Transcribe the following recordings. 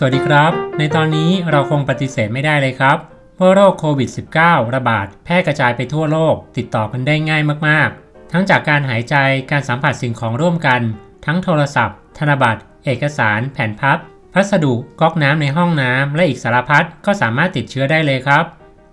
สวัสดีครับ ในตอนนี้เราคงปฏิเสธไม่ได้เลยครับว่าโรคโควิด -19 ระบาดแพร่กระจายไปทั่วโลก ติดต่อกันได้ง่ายมากๆ ทั้งจากการหายใจการสัมผัสสิ่งของร่วมกัน ทั้งโทรศัพท์ ธนบัตร เอกสาร แผ่นพับ พัสดุก๊อกน้ำในห้องน้ำและอีกสารพัดก็สามารถติดเชื้อได้เลยครับ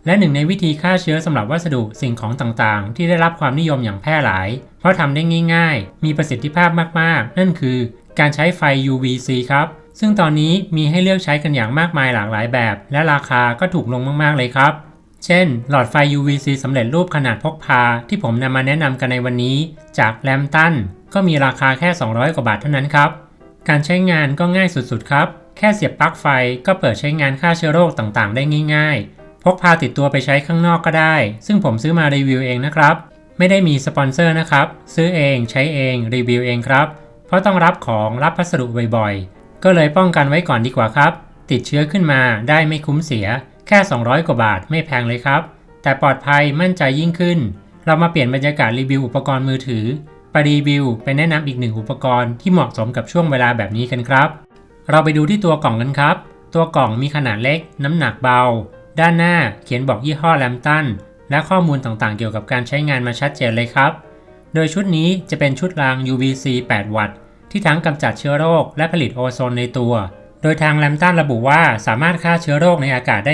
และหนึ่งในวิธีฆ่าเชื้อสำหรับวัสดุสิ่งของต่างๆ ที่ได้รับความนิยมอย่างแพร่หลาย เพราะทำได้ง่าย ๆ มีประสิทธิภาพมากๆ นั่นคือ การใช้ไฟ UVC ครับ ซึ่งตอนนี้มีให้เลือกใช้กันอย่างมากมายหลากหลายแบบ และราคาก็ถูกลงมากๆเลยครับ เช่น หลอดไฟ UVC สำเร็จรูปขนาดพกพา ที่ผมนำมาแนะนำกันในวันนี้ จากแลมตันก็มีราคาแค่ 200 กว่าบาทเท่านั้นครับ การใช้งานก็ง่ายสุดๆครับ แค่เสียบปลั๊กไฟก็เปิดใช้งานฆ่าเชื้อโรคต่างๆ ได้ง่าย ๆ พกพาติดตัวไปใช้ข้างนอกก็ได้ ซึ่งผมซื้อมารีวิวเองนะครับ ไม่ได้มีสปอนเซอร์นะครับ ซื้อเองใช้เองรีวิวเองครับ เพราะต้องรับของรับพัสดุบ่อยๆ ก็เลยป้องกันไว้ก่อนดีกว่าครับ ติดเชื้อขึ้นมาได้ไม่คุ้มเสีย แค่ 200 กว่าบาทไม่แพงเลยครับ แต่ปลอดภัยมั่นใจยิ่งขึ้น เรามาเปลี่ยนบรรยากาศรีวิวอุปกรณ์มือถือไปรีวิวไปแนะนำอีกหนึ่งอุปกรณ์ที่เหมาะสมกับช่วงเวลาแบบนี้กันครับ เราไปดูที่ตัวกล่องกันครับ ตัวกล่องมีขนาดเล็ก น้ำหนักเบา ด้านหน้าเขียนบอกยี่ห้อแลมตันและข้อมูลต่างๆ เกี่ยวกับการใช้งานมาชัดเจนเลยครับ โดยชุดนี้จะเป็นชุดราง UVC 8 วัตต์ ที่ทั้งกำจัดเชื้อโรคและผลิตโอโซนในตัว โดยทางแลมตันระบุว่าสามารถฆ่าเชื้อโรคในอากาศได้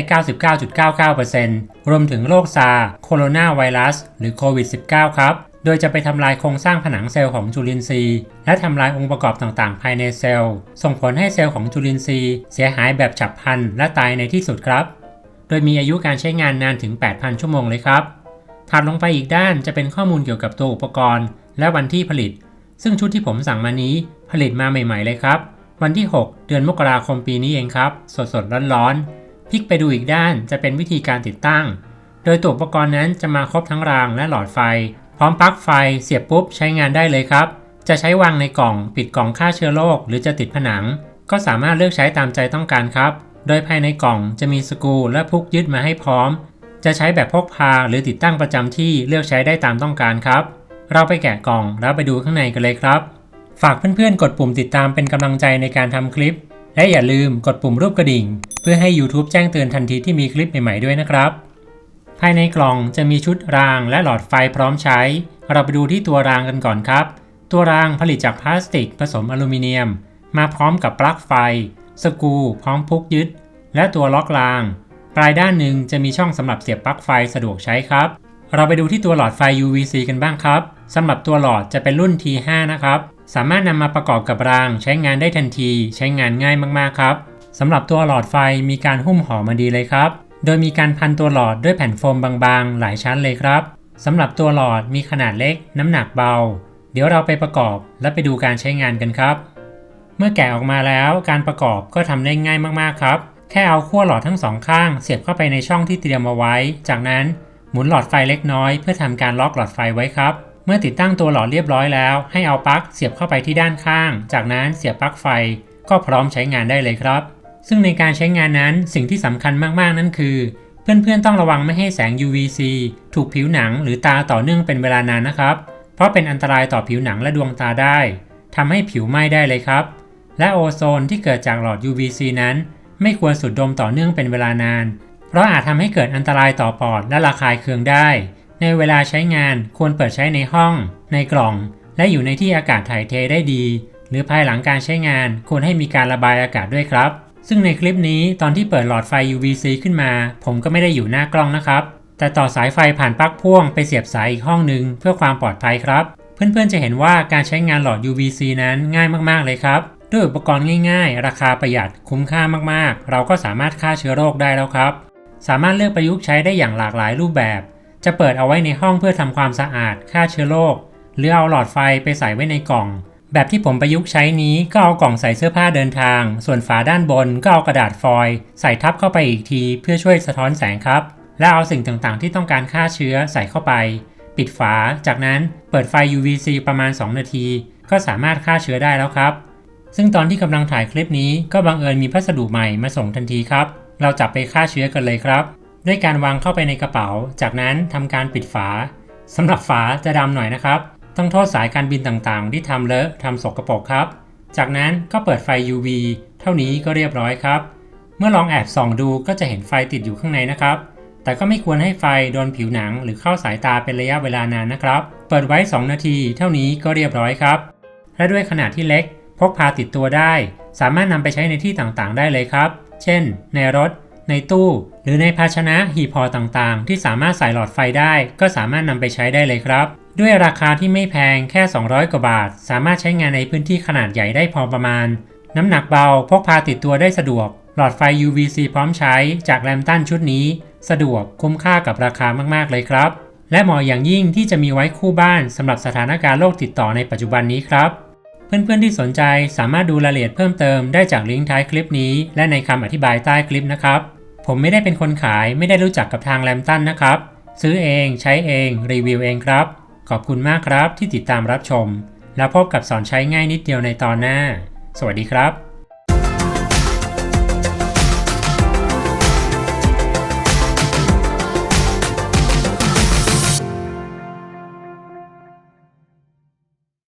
99.99%รวมถึงโรคซาร์โคโรนาไวรัส หรือโควิด -19 ครับ โดยจะไปทำลายโครงสร้างผนังเซลล์ของจุลินทรีย์ และทำลายองค์ประกอบต่างๆ ภายในเซลล์ ส่งผลให้เซลล์ของจุลินทรีย์ เสียหายแบบฉับพลันและตายในที่สุดครับ โดยมีอายุการใช้งานนานถึง 8,000 ชั่วโมงเลยครับถัดลงไปอีกด้านจะเป็นข้อมูลเกี่ยวกับตัวอุปกรณ์ และวันที่ผลิต ซึ่งชุดที่ผมสั่งมานี้ผลิตมาใหม่ ๆ เลยครับ วันที่ 6 เดือนมกราคมปีนี้เองครับ สดๆร้อนๆพลิกไปดูอีกด้านจะเป็นวิธีการติดตั้ง โดยตัวอุปกรณ์นั้นจะมาครบทั้งรางและหลอดไฟ พร้อมปลั๊กไฟเสียบปุ๊บใช้งานได้เลยครับ จะใช้วางในกล่องปิดกล่องฆ่าเชื้อโรคหรือจะติดผนัง ก็สามารถเลือกใช้ตามใจต้องการครับ โดยภายในกล่องจะมีสกรูและพุกยึดมาให้พร้อม จะใช้แบบพกพาหรือติดตั้งประจำที่เลือกใช้ได้ตามต้องการครับ เราไปแกะกล่องแล้วไปดูข้างในกันเลยครับ ฝากเพื่อนๆ กดปุ่มติดตามเป็นกำลังใจในการทำคลิป และอย่าลืมกดปุ่มรูปกระดิ่ง เพื่อให้ YouTube แจ้งเตือนทันทีที่มีคลิปใหม่ๆด้วยนะครับ ภายในกล่องจะมีชุดรางและหลอดไฟพร้อมใช้ เราไปดูที่ตัวรางกันก่อนครับ ตัวรางผลิตจากพลาสติกผสมอลูมิเนียม มาพร้อมกับปลั๊กไฟ สกูพร้อมพุกยึด และตัวล็อกราง ปลายด้านหนึ่งจะมีช่องสำหรับเสียบปลั๊กไฟสะดวกใช้ครับ เราไปดูที่ตัวหลอดไฟ UVC กันบ้างครับสำหรับตัวหลอดจะเป็นรุ่น T5 นะครับ สามารถนำมาประกอบกับรางใช้งานได้ทันที ใช้งานง่ายมากๆครับสำหรับตัวหลอดไฟมีการหุ้มห่อมาดีเลยครับ โดยมีการพันตัวหลอดด้วยแผ่นโฟมบางๆ หลายชั้นเลยครับสำหรับตัวหลอดมีขนาดเล็ก น้ำหนักเบา เดี๋ยวเราไปประกอบและไปดูการใช้งานกันครับ เมื่อแกะออกมาแล้วการประกอบก็ทำได้ง่ายมากๆครับ แค่เอาขั้วหลอดทั้งสองข้าง เสียบเข้าไปในช่องที่เตรียมเอาไว้ จากนั้น หมุนหลอดไฟเล็กน้อยเพื่อทำการล็อกหลอดไฟไว้ครับ เมื่อติดตั้งตัวหลอดเรียบร้อยแล้ว ให้เอาปลั๊กเสียบเข้าไปที่ด้านข้าง จากนั้นเสียบปลั๊กไฟก็พร้อมใช้งานได้เลยครับ ซึ่งในการใช้งานนั้นสิ่งที่สำคัญมากๆ นั่นคือ เพื่อนๆต้องระวังไม่ให้แสง UVC ถูกผิวหนังหรือตาต่อเนื่องเป็นเวลานานนะครับ เพราะเป็นอันตรายต่อผิวหนังและดวงตาได้ทำให้ผิวไหม้ได้เลยครับ และโอโซนที่เกิดจากหลอด UVC นั้น ไม่ควรสูดดมต่อเนื่องเป็นเวลานาน เพราะอาจทำให้เกิดอันตรายต่อปอดและระคายเคืองได้ ในเวลาใช้งานควรเปิดใช้ในห้อง ในกล่อง และอยู่ในที่อากาศถ่ายเทได้ดี หรือภายหลังการใช้งานควรให้มีการระบายอากาศด้วยครับ ซึ่งในคลิปนี้ตอนที่เปิดหลอดไฟ UVC ขึ้นมา ผมก็ไม่ได้อยู่หน้ากล้องนะครับแต่ต่อสายไฟผ่านปลั๊กพ่วงไปเสียบสายอีกห้องหนึ่งเพื่อความปลอดภัยครับ เพื่อนๆจะเห็นว่าการใช้งานหลอด UVC นั้นง่ายมากๆเลยครับ ด้วยอุปกรณ์ง่ายๆ ราคาประหยัดคุ้มค่ามากๆ เราก็สามารถฆ่าเชื้อโรคได้แล้วครับ สามารถเลือกประยุกต์ใช้ได้อย่างหลากหลายรูปแบบ จะเปิดเอาไว้ในห้องเพื่อทำความสะอาดฆ่าเชื้อโรคหรือเอาหลอดไฟไปใส่ไว้ในกล่อง แบบที่ผมประยุกต์ใช้นี้ก็เอากล่องใส่เสื้อผ้าเดินทาง ส่วนฝาด้านบนก็เอากระดาษฟอยล์ใส่ทับเข้าไปอีกที เพื่อช่วยสะท้อนแสงครับ และเอาสิ่งต่างๆ ที่ต้องการฆ่าเชื้อใส่เข้าไป ปิดฝา จากนั้นเปิดไฟ UVC ประมาณ 2 นาที ก็สามารถฆ่าเชื้อได้แล้วครับ ซึ่งตอนที่กำลังถ่ายคลิปนี้ก็บังเอิญมีพัสดุใหม่มาส่งทันทีครับ เราจับไปฆ่าเชื้อกันเลยครับ ด้วยการวางเข้าไปในกระเป๋า จากนั้นทำการปิดฝาสำหรับฝาจะดำหน่อยนะครับ ต้องโทษสายการบินต่างๆ ที่ทำเลอะทำสกรปรกครับ จากนั้นก็เปิดไฟ UV เท่านี้ก็เรียบร้อยครับ เมื่อลองแอบส่องดูก็จะเห็นไฟติดอยู่ข้างในนะครับ แต่ก็ไม่ควรให้ไฟโดนผิวหนัง หรือเข้าสายตาเป็นระยะเวลานานนะครับ เปิดไว้ 2 นาที เท่านี้ก็เรียบร้อยครับ และด้วยขนาดที่เล็กพกพาติดตัวได้ สามารถนำไปใช้ในที่ต่างๆ ได้เลยครับ เช่น ในรถ ในตู้ หรือในภาชนะหีบห่อต่างๆ ที่สามารถใส่หลอดไฟได้ ก็สามารถนำไปใช้ได้เลยครับ ด้วยราคาที่ไม่แพงแค่ 200 กว่าบาท สามารถใช้งานในพื้นที่ขนาดใหญ่ได้พอประมาณ น้ำหนักเบาพกพาติดตัวได้สะดวก หลอดไฟ UVC พร้อมใช้จากแรมตันชุดนี้ สะดวกคุ้มค่ากับราคามากๆเลยครับและเหมาะอย่างยิ่งที่จะมีไว้คู่บ้านสำหรับสถานการณ์โรคติดต่อในปัจจุบันนี้ครับ เพื่อนๆที่สนใจสามารถดูรายละเอียดเพิ่มเติมได้จากลิงก์ท้ายคลิปนี้ และในคำอธิบายใต้คลิปนะครับ ผมไม่ได้เป็นคนขายไม่ได้รู้จักกับทางแลมตันนะครับ ซื้อเองใช้เอง รีวิวเองครับ ขอบคุณมากครับที่ติดตามรับชม แล้วพบกับสอนใช้ง่ายนิดเดียวในตอนหน้า สวัสดีครับ